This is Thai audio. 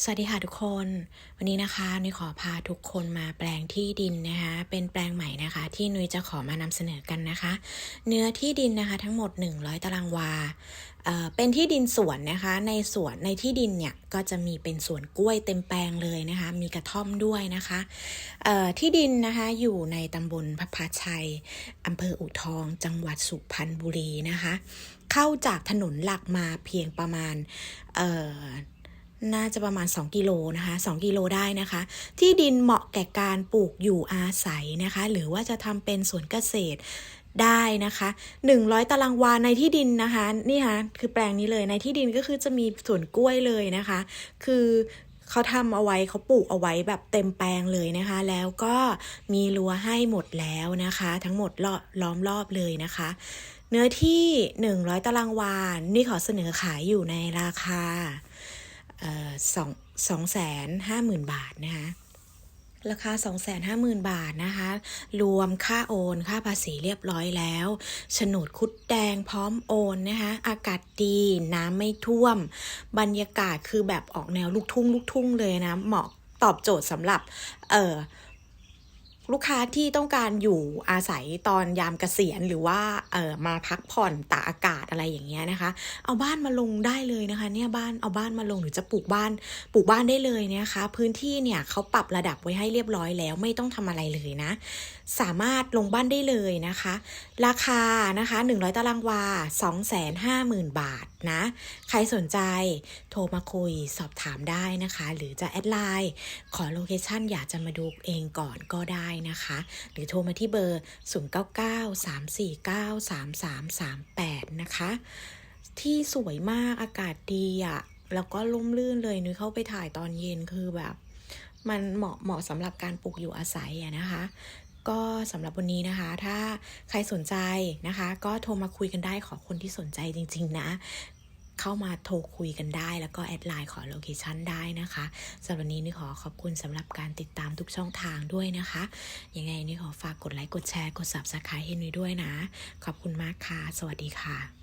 สวัสดีค่ะทุกคน วันนี้นะคะนุ้ยขอพาทุกคนมาแปลงที่ดินนะคะ เป็นแปลงใหม่นะคะ ที่นุ้ยจะขอมานำเสนอกันนะคะ เนื้อที่ดินนะคะทั้งหมด 100 ตารางวาเเป็นที่ดินสวนนะคะ ในสวนในที่ดินเนี่ยก็จะมีเป็นสวนกล้วยเต็มแปลงเลยนะคะ มีกระท่อมด้วยนะคะที่ดินนะคะอยู่ในตำบลพระพาชัยอำเภออู่ทอง จังหวัดสุพรรณบุรีนะคะ เข้าจากถนนหลักมาเพียงประมาณ น่าจะประมาณ 2 กิโลนะคะ2กิโลได้นะคะ ที่ดินเหมาะแก่การปลูกอยู่อาศัยนะคะ หรือว่าจะทำเป็นสวนเกษตรได้นะคะ 100 ตารางวาในที่ดินนะคะนี่ค่ะคือแปลงนี้เลยในที่ดินก็คือจะมีสวนกล้วยเลยนะคะ คือเขาทำเอาไว้เขาปลูกเอาไว้แบบเต็มแปลงเลยนะคะ แล้วก็มีรั้วให้หมดแล้วนะคะ ทั้งหมดล้อลอมรอบเลยนะคะ เนื้อที่ 100 ตารางวานี่ขอเสนอขายอยู่ในราคา สองสองแสนห้าหมื่นบาทนะคะราคา 250,000 บาทนะคะ รวมค่าโอน ค่าภาษีเรียบร้อยแล้วโฉนดคุดแดงพร้อมโอนนะคะ อากาศดี น้ำไม่ท่วม บรรยากาศคือแบบออกแนวลูกทุ่งลูกทุ่งเลยนะ เหมาะตอบโจทย์สำหรับ เอ่อ ลูกค้าที่ต้องการอยู่อาศัยตอนยามเกษียณหรือว่าเออมาพักผ่อนตากอากาศอะไรอย่างเงี้ยนะคะ เอาบ้านมาลงได้เลยนะคะ เนี่ยบ้านเอาบ้านมาลงหรือจะปลูกบ้านปลูกบ้านได้เลยนะคะ พื้นที่เนี่ยเขาปรับระดับไว้ให้เรียบร้อยแล้วไม่ต้องทำอะไรเลยนะ สามารถลงบ้านได้เลยนะคะ ราคานะคะ 100 ตารางวา 250,000 บาทนะ ใครสนใจโทรมาคุยสอบถามได้นะคะ หรือจะแอดไลน์ขอโลเคชั่นอยากจะมาดูเองก่อนก็ได้นะคะ หรือโทรมาที่เบอร์ 0993493338 นะคะ ที่สวยมากอากาศดีอะ่ะแล้วก็ล่มลื่นเลยนุ้ยเข้าไปถ่ายตอนเย็นคือแบบ มันเหมาะเหมาะสำหรับการปลูกอยู่อาศัยอะนะคะก็สำหรับวันนี้นะคะ ถ้าใครสนใจนะคะ ก็โทรมาคุยกันได้ขอคนที่สนใจจริง ๆ นะ เข้ามาโทรคุยกันได้ แล้วก็แอดไลน์ขอโลเคชันได้นะคะสำหรับวันนี้นี่ขอขอบคุณสำหรับการติดตามทุกช่องทางด้วยนะคะ ยังไงนี่ขอฝากกดไลค์กดแชร์กด subscribe ให้นุ้ยด้วยนะ ขอบคุณมากค่ะ สวัสดีค่ะ